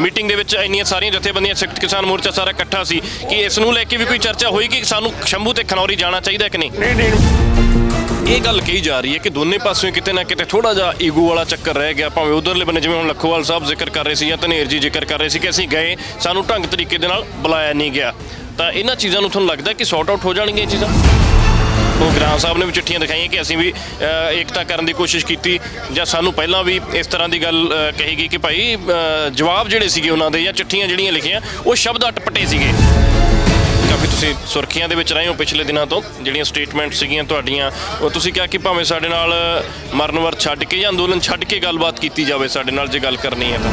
Meeting ਦੇ ਵਿੱਚ ਇੰਨੀਆਂ ਸਾਰੀਆਂ ਜਥੇਬੰਦੀਆਂ ਸੰਯੁਕਤ ਕਿਸਾਨ ਮੋਰਚਾ ਸਾਰਾ ਇਕੱਠਾ ਸੀ ਕਿ ਇਸ ਨੂੰ ਲੈ ਕੇ ਵੀ ਕੋਈ ਚਰਚਾ ਹੋਈ ਕਿ ਸਾਨੂੰ ਸ਼ੰਭੂ ਤੇ ਖਨੌਰੀ ਜਾਣਾ ਚਾਹੀਦਾ ਕਿ ਨਹੀਂ? ਨਹੀਂ ਨਹੀਂ ਇਹ ਗੱਲ ਕਹੀ ਜਾ ਰਹੀ ਹੈ ਕਿ ਦੋਨੇ ਪਾਸਿਓਂ ਕਿਤੇ ਨਾ ਕਿਤੇ ਥੋੜਾ ਜਿਹਾ ਈਗੋ ਵਾਲਾ ਚੱਕਰ ਰਹਿ ਗਿਆ ਭਾਵੇਂ ਉਧਰਲੇ ਬੰਨੇ ਜਿਵੇਂ ਹੁਣ ਲੱਖੋਵਾਲ ਸਾਹਿਬ ਜ਼ਿਕਰ ਕਰ ਰਹੇ ਸੀ ਜਾਂ ਧਨੇਰ ਜੀ ਜ਼ਿਕਰ ਕਰ ਰਹੇ ਸੀ ਕਿ ਅਸੀਂ ਗਏ ਸਾਨੂੰ ਢੰਗ ਤਰੀਕੇ ਦੇ ਨਾਲ ਬੁਲਾਇਆ ਨਹੀਂ ਗਿਆ। ਤਾਂ ਇਹਨਾਂ ਚੀਜ਼ਾਂ ਨੂੰ ਤੁਹਾਨੂੰ ਲੱਗਦਾ ਕਿ ਸੌਟ ਆਊਟ ਹੋ ਜਾਣਗੀਆਂ ਇਹ ਚੀਜ਼ਾਂ? ਉਹ ਗ੍ਰਾਮ ਸਾਹਿਬ ਨੇ ਵੀ ਚਿੱਠੀਆਂ ਦਿਖਾਈਆਂ ਕਿ ਅਸੀਂ ਵੀ ਅ, ਏਕਤਾ ਕਰਨ ਦੀ ਕੋਸ਼ਿਸ਼ ਕੀਤੀ ਜਾਂ ਸਾਨੂੰ ਪਹਿਲਾਂ ਵੀ ਇਸ ਤਰ੍ਹਾਂ ਦੀ ਗੱਲ ਅ, ਕਹੀ ਗਈ ਕਿ ਭਾਈ ਅ, ਜਵਾਬ ਜਿਹੜੇ ਸੀਗੇ ਉਹਨਾਂ ਦੇ ਜਾਂ ਚਿੱਠੀਆਂ ਜਿਹੜੀਆਂ ਲਿਖੀਆਂ ਉਹ ਸ਼ਬਦ ਅਟਪਟੇ ਸੀਗੇ। ਕਾਫੀ ਤੁਸੀਂ ਸੁਰਖੀਆਂ ਦੇ ਵਿੱਚ ਰਹੇ ਹੋ ਪਿਛਲੇ ਦਿਨਾਂ ਤੋਂ ਜਿਹੜੀਆਂ ਸਟੇਟਮੈਂਟ ਸੀਗੀਆਂ ਤੁਹਾਡੀਆਂ ਉਹ ਤੁਸੀਂ ਕਿਹਾ ਕਿ ਭਾਵੇਂ ਸਾਡੇ ਨਾਲ ਮਰਨ ਵਰ ਛੱਡ ਕੇ ਜਾਂ ਅੰਦੋਲਨ ਛੱਡ ਕੇ ਗੱਲਬਾਤ ਕੀਤੀ ਜਾਵੇ ਸਾਡੇ ਨਾਲ ਜੇ ਗੱਲ ਕਰਨੀ ਹੈ ਤਾਂ।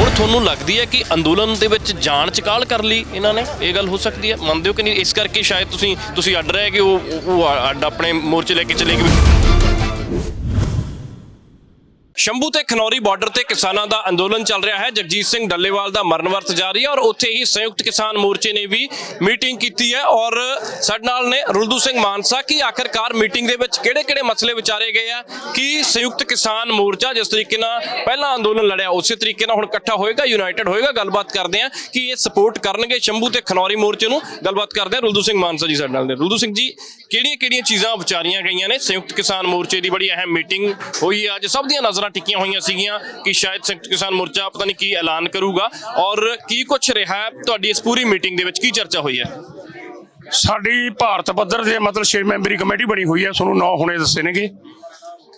ਹੁਣ ਤੁਹਾਨੂੰ ਲੱਗਦੀ ਹੈ ਕਿ ਅੰਦੋਲਨ ਦੇ ਵਿੱਚ ਜਾਣ ਚ ਕਾਲ ਕਰ ਲਈ ਇਹਨਾਂ ਨੇ? ਇਹ ਗੱਲ ਹੋ ਸਕਦੀ ਹੈ? ਮੰਨਦੇ ਹੋ ਕਿ ਨਹੀਂ? ਇਸ ਕਰਕੇ ਸ਼ਾਇਦ ਤੁਸੀਂ ਤੁਸੀਂ ਅੱਡ ਰਹੇ ਕਿ ਉਹ- ਉਹ ਅੱਡ ਆਪਣੇ ਮੋਰਚੇ ਲੈ ਕੇ ਚਲੇ ਗਏ ਸ਼ੰਭੂ ਤੇ ਖਨੌਰੀ ਬਾਰਡਰ ਤੇ ਕਿਸਾਨਾਂ ਦਾ ਅੰਦੋਲਨ ਚੱਲ ਰਿਹਾ ਹੈ। ਜਗਜੀਤ ਸਿੰਘ ਡੱਲੇਵਾਲ ਦਾ ਮਰਨ ਵਰਤ ਜਾਰੀ ਹੈ ਔਰ ਉੱਥੇ ਹੀ ਸੰਯੁਕਤ ਕਿਸਾਨ ਮੋਰਚੇ ਨੇ ਵੀ ਮੀਟਿੰਗ ਕੀਤੀ ਹੈ ਔਰ ਸਾਡੇ ਨਾਲ ਨੇ ਰੁਲਦੂ ਸਿੰਘ ਮਾਨਸਾ। ਕਿ ਆਖਰਕਾਰ ਮੀਟਿੰਗ ਦੇ ਵਿੱਚ ਕਿਹੜੇ-ਕਿਹੜੇ ਮਸਲੇ ਵਿਚਾਰੇ ਗਏ ਆ? ਕਿ ਸੰਯੁਕਤ ਕਿਸਾਨ ਮੋਰਚਾ ਜਿਸ ਤਰੀਕੇ ਨਾਲ ਪਹਿਲਾਂ ਅੰਦੋਲਨ ਲੜਿਆ, ਉਸੇ ਤਰੀਕੇ ਨਾਲ ਹੁਣ ਇਕੱਠਾ ਹੋਏਗਾ ਯੂਨਾਈਟਿਡ ਹੋਏਗਾ? ਗੱਲਬਾਤ ਕਰਦੇ ਆ ਕਿ ਇਹ ਸਪੋਰਟ ਕਰਨਗੇ ਸ਼ੰਭੂ ਤੇ ਖਨੌਰੀ ਮੋਰਚੇ ਨੂੰ। ਗੱਲਬਾਤ ਕਰਦੇ ਆ ਰੁਲਦੂ ਸਿੰਘ ਮਾਨਸਾ ਜੀ ਸਾਡੇ ਨਾਲ ਨੇ। ਰੁਲਦੂ ਸਿੰਘ ਜੀ, ਕਿਹੜੀਆਂ-ਕਿਹੜੀਆਂ ਚੀਜ਼ਾਂ ਵਿਚਾਰੀਆਂ ਗਈਆਂ ਨੇ? ਸੰਯੁਕਤ ਕਿਸਾਨ ਮੋਰਚੇ ਦੀ ਬੜੀ ਅਹਿਮ ਮੀਟਿੰਗ ਹੋਈ ਹੈ ਅੱਜ ਸਭ ਦੀਆਂ ਨਜ਼ਰਾਂ ਟਿੱਕੀਆਂ ਹੋਈਆਂ ਸੀਗੀਆਂ ਕਿ ਸ਼ਾਇਦ ਸੰਯੁਕਤ ਕਿਸਾਨ ਮੋਰਚਾ ਪਤਾ ਨਹੀਂ ਕੀ ਐਲਾਨ ਕਰੂਗਾ ਔਰ ਕੀ ਕੁਝ ਰਿਹਾ ਤੁਹਾਡੀ ਇਸ ਪੂਰੀ ਮੀਟਿੰਗ ਦੇ ਵਿੱਚ? ਕੀ ਚਰਚਾ ਹੋਈ ਹੈ? ਸਾਡੀ ਭਾਰਤ ਪੱਧਰ ਦੇ ਮਤਲਬ 6 ਮੈਂਬਰੀ ਕਮੇਟੀ ਬਣੀ ਹੋਈ ਹੈ, ਤੁਹਾਨੂੰ ਨੌ ਹੁਣੇ ਦੱਸੇ ਨੇਗੇ।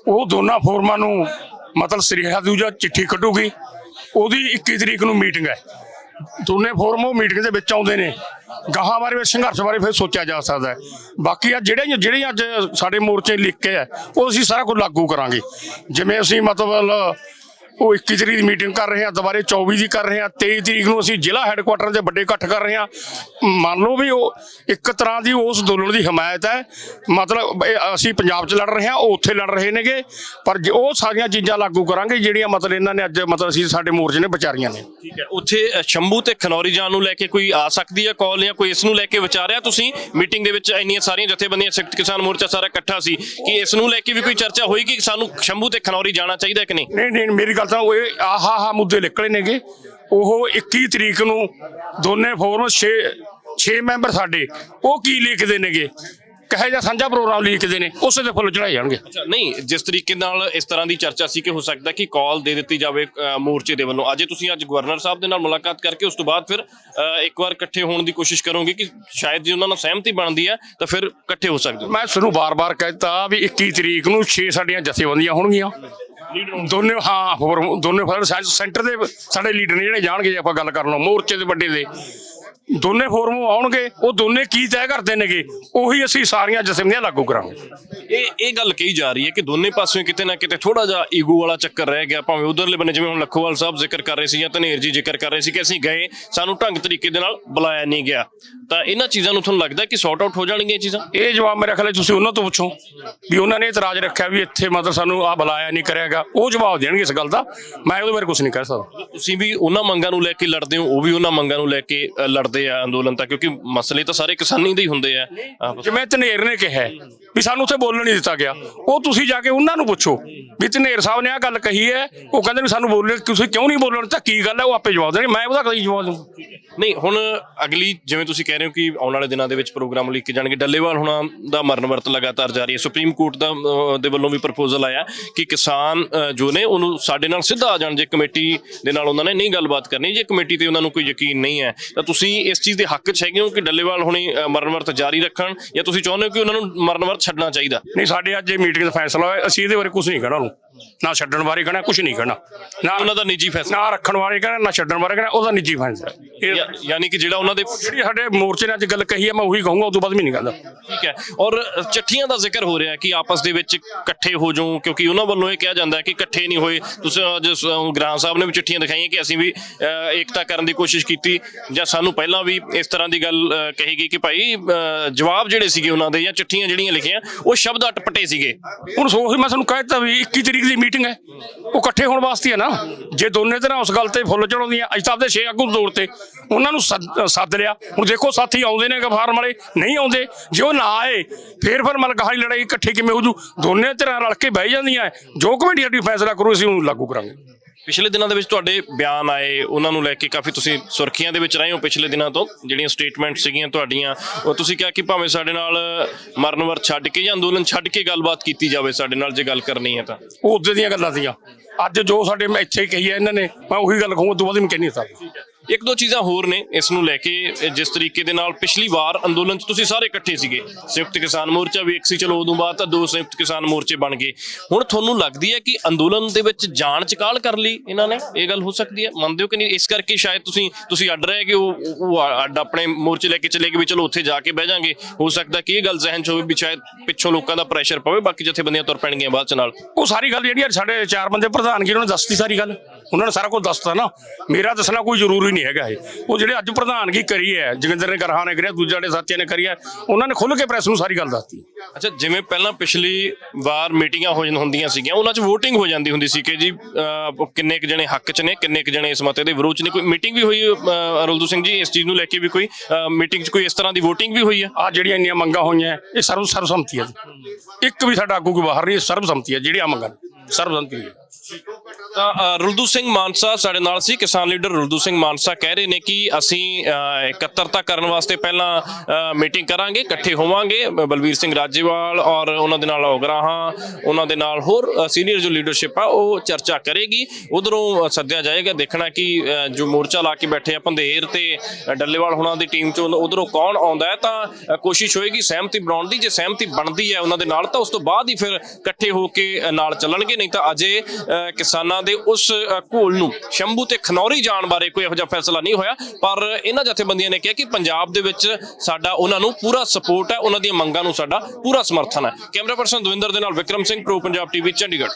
ਉਹ ਦੋਨਾਂ ਫੋਰਮਾਂ ਨੂੰ ਮਤਲਬ ਸ੍ਰੀ ਦੂਜਾ ਚਿੱਠੀ ਕੱਢੂਗੀ। ਉਹਦੀ 21 ਤਰੀਕ ਨੂੰ ਮੀਟਿੰਗ ਹੈ। ਦੋਨੇ ਫੋਰਮ ਉਹ ਮੀਟਿੰਗ ਦੇ ਵਿੱਚ ਆਉਂਦੇ ਨੇ। ਗਾਹਾਂ ਬਾਰੇ ਵੀ ਸੰਘਰਸ਼ ਬਾਰੇ ਫਿਰ ਸੋਚਿਆ ਜਾ ਸਕਦਾ ਹੈ। ਬਾਕੀ ਆ ਜਿਹੜੇ ਜਿਹੜੇ ਅੱਜ ਸਾਡੇ ਮੋਰਚੇ ਲਿਖ ਕੇ ਹੈ ਉਹ ਅਸੀਂ ਸਾਰਾ ਕੁਝ ਲਾਗੂ ਕਰਾਂਗੇ। ਜਿਵੇਂ ਅਸੀਂ ਮਤਲਬ ਉਹ 21 ਤਰੀਕ ਦੀ ਮੀਟਿੰਗ ਕਰ ਰਹੇ ਹਾਂ ਦੁਬਾਰੇ 24 ਦੀ ਕਰ ਰਹੇ ਹਾਂ 23 ਤਰੀਕ ਨੂੰ ਅਸੀਂ ਜ਼ਿਲ੍ਹਾ ਹੈੱਡਕੁਆਟਰ ਦੇ ਵੱਡੇ ਇਕੱਠ ਕਰ ਰਹੇ ਹਾਂ। ਮੰਨ ਲਓ ਵੀ ਉਹ ਇੱਕ ਤਰ੍ਹਾਂ ਦੀ ਉਸ ਅੰਦੋਲਨ ਦੀ ਹਮਾਇਤ ਹੈ। ਮਤਲਬ ਅਸੀਂ ਪੰਜਾਬ 'ਚ ਲੜ ਰਹੇ ਹਾਂ ਉਹ ਉੱਥੇ ਲੜ ਰਹੇ ਨੇਗੇ। ਪਰ ਉਹ ਸਾਰੀਆਂ ਚੀਜ਼ਾਂ ਲਾਗੂ ਕਰਾਂਗੇ ਜਿਹੜੀਆਂ ਮਤਲਬ ਇਹਨਾਂ ਨੇ ਅੱਜ ਮਤਲਬ ਅਸੀਂ ਸਾਡੇ ਮੋਰਚੇ ਨੇ ਵਿਚਾਰੀਆਂ ਨੇ। ਠੀਕ ਹੈ। ਉੱਥੇ ਸ਼ੰਭੂ ਤੇ ਖਨੌਰੀ ਜਾਣ ਨੂੰ ਲੈ ਕੇ ਕੋਈ ਆ ਸਕਦੀ ਹੈ ਕਾਲ ਜਾਂ ਕੋਈ ਇਸ ਨੂੰ ਲੈ ਕੇ ਵਿਚਾਰਿਆ ਤੁਸੀਂ ਮੀਟਿੰਗ ਦੇ ਵਿੱਚ ਇੰਨੀਆਂ ਸਾਰੀਆਂ ਜਥੇਬੰਦੀਆਂ ਸੰਯੁਕਤ ਕਿਸਾਨ ਮੋਰਚਾ ਸਾਰਾ ਇਕੱਠਾ ਸੀ ਕਿ ਇਸ ਨੂੰ ਲੈ ਕੇ ਵੀ ਕੋਈ ਚਰਚਾ ਹੋਈ ਕਿ ਸਾਨੂੰ ਸ਼ੰਭੂ ਤੇ ਖਨੌਰੀ ਜਾਣਾ ਚਾਹੀਦਾ ਕਿ ਨਹੀਂ? ਨਹੀਂ ਨਹੀਂ ਮੇਰੀ ਤਾਂ ਉਹ ਆਹ ਆਹ ਮੁੱਦੇ ਨਿਕਲੇ ਨੇਗੇ। ਉਹ 21 ਤਰੀਕ ਨੂੰ ਦੋਨੇ ਫੋਰਮ 6 6 ਮੈਂਬਰ ਸਾਡੇ ਉਹ ਕੀ ਲਿਖਦੇ ਨੇਗੇ? ਕਹੇ ਜਾਂ ਸਾਂਝਾ ਪ੍ਰੋਗਰਾਮ ਲਿਖਦੇ ਨੇ ਉਸੇ ਦੇ ਫੁੱਲ ਚੜਾਏ ਜਾਣਗੇ। ਅੱਛਾ ਨਹੀਂ ਜਿਸ ਤਰੀਕੇ ਨਾਲ ਇਸ ਤਰ੍ਹਾਂ ਦੀ ਚਰਚਾ ਸੀ ਕਿ ਹੋ ਸਕਦਾ ਕਿ ਕਾਲ ਦੇ ਦਿੱਤੀ ਜਾਵੇ ਮੋਰਚੇ ਦੇ ਵੱਲੋਂ। ਅਜੇ ਤੁਸੀਂ ਅੱਜ ਗਵਰਨਰ ਸਾਹਿਬ ਦੇ ਨਾਲ ਮੁਲਾਕਾਤ ਕਰਕੇ ਉਸ ਤੋਂ ਬਾਅਦ ਫਿਰ ਇੱਕ ਵਾਰ ਇਕੱਠੇ ਹੋਣ ਦੀ ਕੋਸ਼ਿਸ਼ ਕਰੋਗੇ ਕਿ ਸ਼ਾਇਦ ਜੇ ਉਹਨਾਂ ਨਾਲ ਸਹਿਮਤੀ ਬਣਦੀ ਹੈ ਤਾਂ ਫਿਰ ਇਕੱਠੇ ਹੋ ਸਕਦੇ ਮੈਂ ਤੁਹਾਨੂੰ ਬਾਰ-ਬਾਰ ਕਹਿਤਾ ਵੀ 21 ਤਰੀਕ ਨੂੰ 6 ਸਾਡੀਆਂ ਜਥੇਬੰਦੀਆਂ ਹੋਣਗੀਆਂ। ਦੋਨੇ ਹਾਂ ਹੋਰ ਦੋਨੇ ਫੋਰਮ ਸੈ- ਸੈਂਟਰ ਦੇ ਸਾਡੇ ਲੀਡਰ ਨੇ ਜਿਹੜੇ ਜਾਣਗੇ ਜੇ ਆਪਾਂ ਗੱਲ ਕਰ ਲਓ ਮੋਰਚੇ ਦੇ ਵੱਡੇ ਦੇ। ਦੋਨੇ ਫੋਰਮ ਆਉਣਗੇ ਉਹ ਦੋਨੇ ਕੀ ਤੈਅ ਕਰਦੇ ਨੇਗੇ ਉਹੀ ਅਸੀਂ ਸਾਰੀਆਂ ਜਥੇਬੰਦੀਆਂ ਲਾਗੂ ਕਰਾਂਗੇ। ਇਹ ਇਹ ਗੱਲ ਕਹੀ ਜਾ ਰਹੀ ਹੈ ਕਿ ਦੋਨੇ ਪਾਸਿਓਂ ਕਿਤੇ ਨਾ ਕਿਤੇ ਥੋੜਾ ਜਿਹਾ ਈਗੋ ਵਾਲਾ ਚੱਕਰ ਰਹਿ ਗਿਆ। ਭਾਵੇਂ ਉਧਰਲੇ ਬੰਨੇ ਜਿਵੇਂ ਹੁਣ ਲੱਖੋਵਾਲ ਸਾਹਿਬ ਜ਼ਿਕਰ ਕਰ ਰਹੇ ਸੀ ਜਾਂ ਧਨੇਰ ਜੀ ਜ਼ਿਕਰ ਕਰ ਰਹੇ ਸੀ ਕਿ ਅਸੀਂ ਗਏ ਸਾਨੂੰ ਢੰਗ ਤਰੀਕੇ ਦੇ ਨਾਲ ਬੁਲਾਇਆ ਨਹੀਂ ਗਿਆ। ਤਾਂ ਇਹਨਾਂ ਚੀਜ਼ਾਂ ਨੂੰ ਤੁਹਾਨੂੰ ਲੱਗਦਾ ਕਿ ਸੌਟ ਆਊਟ ਹੋ ਜਾਣਗੀਆਂ ਇਹ ਚੀਜ਼ਾਂ? ਇਹ ਜਵਾਬ ਮੇਰੇ ਖਿਆਲ ਤੁਸੀਂ ਉਹਨਾਂ ਤੋਂ ਪੁੱਛੋ ਵੀ ਉਹਨਾਂ ਨੇ ਇਤਰਾਜ਼ ਰੱਖਿਆ ਵੀ ਇੱਥੇ ਮਤਲਬ ਸਾਨੂੰ ਆ ਬੁਲਾਇਆ ਨਹੀਂ ਕਰਿਆਗਾ। ਉਹ ਜਵਾਬ ਦੇਣਗੇ ਇਸ ਗੱਲ ਦਾ। ਮੈਂ ਉਹਦੇ ਬਾਰੇ ਕੁਝ ਨਹੀਂ ਕਹਿ ਸਕਦਾ। ਤੁਸੀਂ ਵੀ ਉਹਨਾਂ ਮੰਗਾਂ ਨੂੰ ਲੈ ਕੇ ਲੜਦੇ ਹੋ ਉਹ ਵੀ ਉਹਨਾਂ ਮੰਗਾਂ ਨੂੰ ਲੈ ਕੇ ਲੜਦੇ ਆ ਅੰਦੋਲਨ ਤਾਂ ਕਿਉਂਕਿ ਮਸਲੇ ਤਾਂ ਸਾਰੇ ਕਿਸਾਨੀ ਦੇ ਹੀ ਹੁੰਦੇ ਆ। ਜਿਵੇਂ ਧਨੇਰ ਨੇ ਕਿਹਾ ਵੀ ਸਾਨੂੰ ਉੱਥੇ ਬੋਲਣ ਨਹੀਂ ਦਿੱਤਾ ਗਿਆ। ਉਹ ਤੁਸੀਂ ਜਾ ਕੇ ਉਹਨਾਂ ਨੂੰ ਪੁੱਛੋ। ਵੀ ਧਨੇਰ ਸਾਹਿਬ ਨੇ ਆ ਗੱਲ ਕਹੀ ਹੈ, ਉਹ ਕਹਿੰਦੇ ਵੀ ਸਾਨੂੰ ਬੋਲਣ ਤੁਸੀਂ ਕਿਉਂ ਨਹੀਂ ਬੋਲਣ ਤਾਂ ਕੀ ਗੱਲ ਹੈ? ਉਹ ਆਪੇ ਜਵਾਬ ਦੇਣਗੇ। ਮੈਂ ਉਹਦਾ ਕਦੀ ਜਵਾਬ ਦੂੰ ਨਹੀਂ, ਹੁਣ ਅਗਲੀ ਜਿਵੇਂ ਤੁਸੀਂ ਕਹਿ ਰਹੇ ਹੋ ਕਿ ਆਉਣ ਵਾਲੇ ਦਿਨਾਂ ਦੇ ਵਿੱਚ ਪ੍ਰੋਗਰਾਮ ਲਿਖ ਕੇ ਜਾਣਗੇ, ਡੱਲੇਵਾਲ ਹੋਣਾ ਦਾ ਮਰਨ ਵਰਤ ਲਗਾਤਾਰ ਜਾਰੀ ਹੈ। ਸੁਪਰੀਮ ਕੋਰਟ ਦਾ ਦੇ ਵੱਲੋਂ ਵੀ ਪ੍ਰਪੋਜ਼ਲ ਆਇਆ ਕਿ ਕਿਸਾਨ ਜੋ ਨੇ, ਉਹਨੂੰ ਸਾਡੇ ਨਾਲ ਸਿੱਧਾ ਆ ਜਾਣ ਜੇ ਕਮੇਟੀ ਦੇ ਨਾਲ ਉਹਨਾਂ ਨੇ ਨਹੀਂ ਗੱਲਬਾਤ ਕਰਨੀ, ਜੇ ਕਮੇਟੀ ਤੇ ਉਹਨਾਂ ਨੂੰ ਕੋਈ ਯਕੀਨ ਨਹੀਂ ਹੈ, ਤਾਂ ਤੁਸੀਂ ਇਸ ਚੀਜ਼ ਦੇ ਹੱਕ 'ਚ ਹੈਗੇ ਹੋ ਕਿ ਡੱਲੇਵਾਲ ਹੁਣੇ ਮਰਨ ਵਰਤ ਜਾਰੀ ਰੱਖਣ ਜਾਂ ਤੁਸੀਂ ਚਾਹੁੰਦੇ ਹੋ ਕਿ ਉਹਨਾਂ ਨੂੰ ਮਰਨ ਵਰਤ ਛੱਡਣਾ ਚਾਹੀਦਾ। ਨਹੀਂ ਸਾਡੇ ਅੱਜ ਇਹ ਮੀਟਿੰਗ ਦਾ ਫੈਸਲਾ ਹੋਇਆ ਅਸੀਂ ਇਹਦੇ ਬਾਰੇ ਕੁਝ ਨਹੀਂ ਕਹਿਣਾ ਉਹਨੂੰ। ਨਾ ਛੱਡਣ ਬਾਰੇ ਕਹਿਣਾ ਕੁਝ ਨਹੀਂ ਕਹਿਣਾ। ਨਾ ਉਹਨਾਂ ਦਾ ਨਿੱਜੀ ਫੈਸਲਾ। ਨਾ ਰੱਖਣ ਬਾਰੇ ਕਹਿਣਾ ਨਾ ਛੱਡਣ ਬਾਰੇ ਕਹਿਣਾ ਉਹਦਾ ਨਿੱਜੀ ਫੈਸਲਾ। ਯਾਨੀ ਕਿ ਜਿਹੜਾ ਉਹਨਾਂ ਦੇ ਜਿਹੜੀ ਸਾਡੇ ਮੋਰਚੇ ਨੇ ਅੱਜ ਗੱਲ ਕਹੀ ਹੈ ਮੈਂ ਉਹੀ ਕਹੂੰਗਾ ਉਸ ਤੋਂ ਬਾਅਦ ਵੀ ਨਹੀਂ ਕਹਿੰਦਾ। ਠੀਕ ਹੈ। ਔਰ ਚਿੱਠੀਆਂ ਦਾ ਜ਼ਿਕਰ ਹੋ ਰਿਹਾ ਕਿ ਆਪਸ ਦੇ ਵਿੱਚ ਇਕੱਠੇ ਹੋ ਜਾਓ ਕਿਉਂਕਿ ਉਹਨਾਂ ਵੱਲੋਂ ਇਹ ਕਿਹਾ ਜਾਂਦਾ ਹੈ ਕਿ ਇਕੱਠੇ ਨਹੀਂ ਹੋਏ। ਤੁਸੀਂ ਅੱਜ ਗ੍ਰਾਮ ਸਾਹਿਬ ਨੇ ਵੀ ਚਿੱਠੀਆਂ ਦਿਖਾਈਆਂ ਕਿ ਅਸੀਂ ਵੀ ਅ, ਏਕਤਾ ਕਰਨ ਦੀ ਕੋਸ਼ਿਸ਼ ਕੀਤੀ। ਜਾਂ ਸਾਨੂੰ ਪਹਿਲਾਂ ਵੀ ਇਸ ਤਰ੍ਹਾਂ ਦੀ ਗੱਲ ਕਹੀ ਗਈ ਕਿ ਭਾਈ ਅ, ਜਵਾਬ ਜਿਹੜੇ ਸੀਗੇ ਉਹਨਾਂ ਦੇ ਜਾਂ ਚਿੱਠੀਆਂ ਜਿਹੜੀਆਂ ਲਿਖੀਆਂ ਉਹ ਸ਼ਬਦ ਅਟਪਟੇ ਸੀਗੇ। ਹੁਣ ਸੋ ਮੈਂ ਤੁਹਾਨੂੰ ਕਹਿ ਦਿੱਤਾ ਵੀ 21 ਤਰੀਕ ਦੀ ਮੀਟਿੰਗ ਹੈ। ਉਹ ਇਕੱਠੇ ਹੋਣ ਵਾਸਤੇ ਹੈ ਨਾ। ਜੇ ਦੋਨੇ ਤਰ੍ਹਾਂ ਉਸ ਗੱਲ ਤੇ ਫੁੱਲ ਚੜਾਉਂਦੀਆਂ ਅੱਜ ਤਾਂ ਦੇ ਛੇ ਆਗੂ ਦੌੜ ਤੇ ਉਹਨਾਂ ਨੂੰ ਸੱਦ ਸੱਦ ਲਿਆ। ਹੁਣ ਦੇਖੋ ਸਾਥੀ ਆਉਂਦੇ ਨੇ ਫਾਰਮ ਵਾਲੇ ਨਹੀਂ ਆਉਂਦੇ। ਜੇ ਉਹ ਨਾ ਆਏ। ਫੇਰ ਫਿਰ ਮਲਕਹਾਲੀ ਲੜਾਈ ਇਕੱਠੇ ਕਿਵੇਂ ਹੋ ਜੂ ਦੋਨੇ ਤਰ੍ਹਾਂ ਰਲ ਕੇ ਬਹਿ ਜਾਂਦੀਆਂ। ਜੋ ਕਮੇਟੀ ਸਾਡੀ ਫੈਸਲਾ ਕਰੂ ਅਸੀਂ ਉਹਨੂੰ ਲਾਗੂ ਕਰਾਂਗੇ। ਪਿਛਲੇ ਦਿਨਾਂ ਦੇ ਵਿੱਚ ਤੁਹਾਡੇ ਬਿਆਨ ਆਏ ਉਹਨਾਂ ਨੂੰ ਲੈ ਕੇ ਕਾਫੀ ਤੁਸੀਂ ਸੁਰਖੀਆਂ ਦੇ ਵਿੱਚ ਰਹੇ ਹੋ ਪਿਛਲੇ ਦਿਨਾਂ ਤੋਂ ਜਿਹੜੀਆਂ ਸਟੇਟਮੈਂਟ ਸੀਗੀਆਂ ਤੁਹਾਡੀਆਂ। ਉਹ ਤੁਸੀਂ ਕਿਹਾ ਕਿ ਭਾਵੇਂ ਸਾਡੇ ਨਾਲ ਮਰਨ ਵਰ ਛੱਡ ਕੇ ਜਾਂ ਅੰਦੋਲਨ ਛੱਡ ਕੇ ਗੱਲਬਾਤ ਕੀਤੀ ਜਾਵੇ ਸਾਡੇ ਨਾਲ ਜੇ ਗੱਲ ਕਰਨੀ ਹੈ ਤਾਂ। ਉਹ ਉਦੋਂ ਦੀਆਂ ਗੱਲਾਂ ਸੀਆਂ ਅੱਜ ਜੋ ਸਾਡੇ ਮੈਂ ਇੱਥੇ ਕਹੀ ਹੈ ਇਹਨਾਂ ਨੇ ਮੈਂ ਉਹੀ ਗੱਲ ਕਹੂੰਗਾ ਤੋਂ ਬਾਅਦ ਮੈਂ ਕਹਿ ਨਹੀਂ ਸਕਦਾ। ਇੱਕ ਦੋ ਚੀਜ਼ਾਂ ਹੋਰ ਨੇ ਇਸ ਨੂੰ ਲੈ ਕੇ ਜਿਸ ਤਰੀਕੇ ਦੇ ਨਾਲ ਪਿਛਲੀ ਵਾਰ ਅੰਦੋਲਨ 'ਚ ਤੁਸੀਂ ਸਾਰੇ ਇਕੱਠੇ ਸੀਗੇ। ਸੰਯੁਕਤ ਕਿਸਾਨ ਮੋਰਚਾ ਵੀ ਇੱਕ ਸੀ, ਚਲੋ ਉਦੋਂ ਬਾਅਦ ਤਾਂ ਦੋ ਸੰਯੁਕਤ ਕਿਸਾਨ ਮੋਰਚੇ ਬਣ ਗਏ। ਹੁਣ ਤੁਹਾਨੂੰ ਲੱਗਦੀ ਹੈ ਕਿ ਅੰਦੋਲਨ ਦੇ ਵਿੱਚ ਜਾਣ ਚ ਕਾਲ ਕਰ ਲਈ ਇਹਨਾਂ ਨੇ? ਇਹ ਗੱਲ ਹੋ ਸਕਦੀ ਹੈ? ਮੰਨਦੇ ਹੋ ਕਿ ਨਹੀਂ? ਇਸ ਕਰਕੇ ਸ਼ਾਇਦ ਤੁਸੀਂ ਤੁਸੀਂ ਅੱਡ ਰਹੇ ਕਿ ਉਹ ਅੱਡ ਆਪਣੇ ਮੋਰਚੇ ਲੈ ਕੇ ਚਲੇ ਗਏ ਵੀ ਚਲੋ ਉੱਥੇ ਜਾ ਕੇ ਬਹਿ ਜਾਾਂਗੇ। ਹੋ ਸਕਦਾ ਕਿ ਇਹ ਗੱਲ ਜ਼ਹਿਨ ਚ ਹੋਵੇ ਵੀ ਸ਼ਾਇਦ ਪਿੱਛੋਂ ਲੋਕਾਂ ਦਾ ਪ੍ਰੈਸ਼ਰ ਪਵੇ, ਬਾਕੀ ਜਥੇਬੰਦੀਆਂ ਤੁਰ ਪੈਣਗੀਆਂ ਬਾਅਦ ਚ ਨਾਲ। ਉਹ ਸਾਰੀ ਗੱਲ ਜਿਹੜੀ ਸਾਡੇ ਚਾਰ ਬੰਦੇ ਪ੍ਰਧਾਨਗੀ ਉਹਨਾਂ ਨੇ ਦੱਸਤੀ ਸਾਰੀ ਗੱਲ। ਉਹਨਾਂ ਨੇ ਸਾਰਾ ਕੁਝ ਦੱਸਤਾ ਨਾ। ਮੇਰਾ ਦੱਸਣਾ ਕੋਈ ਜ਼ਰੂਰੀ ਨਹੀਂ ਹੈਗਾ ਇਹ। ਉਹ ਜਿਹੜੇ ਅੱਜ ਪ੍ਰਧਾਨਗੀ ਕਰੀ ਹੈ ਜੋਗਿੰਦਰ ਨੇ ਗਰਹਾ ਨੇ ਕਰਿਆ ਦੂਜੇ ਜਿਹੜੇ ਸਾਥੀਆਂ ਨੇ ਕਰੀ ਹੈ ਉਹਨਾਂ ਨੇ ਖੁੱਲ੍ਹ ਕੇ ਪ੍ਰੈਸ ਨੂੰ ਸਾਰੀ ਗੱਲ ਦੱਸਤੀ। ਅੱਛਾ ਜਿਵੇਂ ਪਹਿਲਾਂ ਪਿਛਲੀ ਵਾਰ ਮੀਟਿੰਗਾਂ ਹੋ ਹੁੰਦੀਆਂ ਸੀਗੀਆਂ ਉਹਨਾਂ 'ਚ VOTING ਹੋ ਜਾਂਦੀ ਹੁੰਦੀ ਸੀ ਕਿ ਜੀ ਕਿੰਨੇ ਕੁ ਜਣੇ ਹੱਕ 'ਚ ਨੇ ਕਿੰਨੇ ਕੁ ਜਣੇ ਇਸ ਮਤੇ ਦੇ ਵਿਰੋਧ 'ਚ ਨੇ। ਕੋਈ ਮੀਟਿੰਗ ਵੀ ਹੋਈ ਅਰੁਲਦੂ ਸਿੰਘ ਜੀ ਇਸ ਚੀਜ਼ ਨੂੰ ਲੈ ਕੇ ਵੀ ਕੋਈ ਮੀਟਿੰਗ 'ਚ ਕੋਈ ਇਸ ਤਰ੍ਹਾਂ ਦੀ VOTING ਵੀ ਹੋਈ ਹੈ? ਆ ਜਿਹੜੀਆਂ ਇੰਨੀਆਂ ਮੰਗਾਂ ਹੋਈਆਂ ਇਹ ਸਰਵ ਸਰਬਸੰਮਤੀ ਹੈ। ਇੱਕ ਵੀ ਸਾਡਾ ਆਗੂ ਕੋਈ ਬਾਹਰ ਨਹੀਂ ਸਰਬਸੰਮਤੀ ਹੈ ਜਿਹੜੀਆਂ ਮੰਗਾਂ ਹੋਈ ਹੈ। ਤਾਂ ਅ, ਰੁਲਦੂ ਸਿੰਘ ਮਾਨਸਾ ਸਾਡੇ ਨਾਲ ਸੀ ਕਿਸਾਨ ਲੀਡਰ ਰੁਲਦੂ ਸਿੰਘ ਮਾਨਸਾ ਕਹਿ ਰਹੇ ਨੇ ਕਿ ਅਸੀਂ ਅ, ਇਕੱਤਰਤਾ ਕਰਨ ਵਾਸਤੇ ਪਹਿਲਾਂ ਮੀਟਿੰਗ ਕਰਾਂਗੇ ਇਕੱਠੇ ਹੋਵਾਂਗੇ। ਬ- ਬਲਵੀਰ ਸਿੰਘ ਰਾਜੇਵਾਲ ਔਰ ਉਹਨਾਂ ਦੇ ਨਾਲ ਔਗਰਾਹਾਂ ਉਹਨਾਂ ਦੇ ਨਾਲ ਹੋਰ ਸੀਨੀਅਰ ਜੋ ਲੀਡਰਸ਼ਿਪ ਆ ਉਹ ਚਰਚਾ ਕਰੇਗੀ। ਉਧਰੋਂ ਸੱਦਿਆ ਜਾਏਗਾ ਦੇਖਣਾ ਕਿ ਅ, ਜੋ ਮੋਰਚਾ ਲਾ ਕੇ ਬੈਠੇ ਆ ਪੰਧੇਰ ਤੇ ਅ, ਡੱਲੇਵਾਲ ਹੁਣਾਂ ਦੀ ਟੀਮ ਚੋਂ ਉਧਰੋਂ ਕੌਣ ਆਉਂਦਾ ਹੈ ਤਾਂ ਅ, ਕੋਸ਼ਿਸ਼ ਹੋਏਗੀ ਸਹਿਮਤੀ ਬਣਾਉਣ ਦੀ। ਜੇ ਸਹਿਮਤੀ ਬਣਦੀ ਹੈ ਉਹਨਾਂ ਦੇ ਨਾਲ ਤਾਂ ਉਸ ਤੋਂ ਬਾਅਦ ਹੀ ਫਿਰ ਇਕੱਠੇ ਹੋ ਕੇ ਅ, ਨਾਲ ਚੱਲਣਗੇ। ਨਹੀਂ ਤਾਂ ਅਜੇ ਅ, ਕਿਸਾਨਾਂ ਦੇ ਉਸ ਘੋਲ ਨੂੰ ਸ਼ੰਭੂ ਤੇ ਖਨੌਰੀ ਜਾਣ ਬਾਰੇ ਕੋਈ ਇਹੋ ਜਿਹਾ ਫੈਸਲਾ ਨਹੀਂ ਹੋਇਆ। ਪਰ ਇਹਨਾਂ ਜਥੇਬੰਦੀਆਂ ਨੇ ਕਿਹਾ ਕਿ ਪੰਜਾਬ ਦੇ ਵਿੱਚ ਸਾਡਾ ਉਹਨਾਂ ਨੂੰ ਪੂਰਾ ਸਪੋਰਟ ਹੈ, ਉਹਨਾਂ ਦੀਆਂ ਮੰਗਾਂ ਨੂੰ ਸਾਡਾ ਪੂਰਾ ਸਮਰਥਨ ਹੈ। ਕੈਮਰਾ ਪਰਸਨ ਦਵਿੰਦਰ ਦੇ ਨਾਲ ਵਿਕਰਮ ਸਿੰਘ, ਪ੍ਰੋ ਪੰਜਾਬ ਟੀਵੀ ਚੰਡੀਗੜ੍ਹ।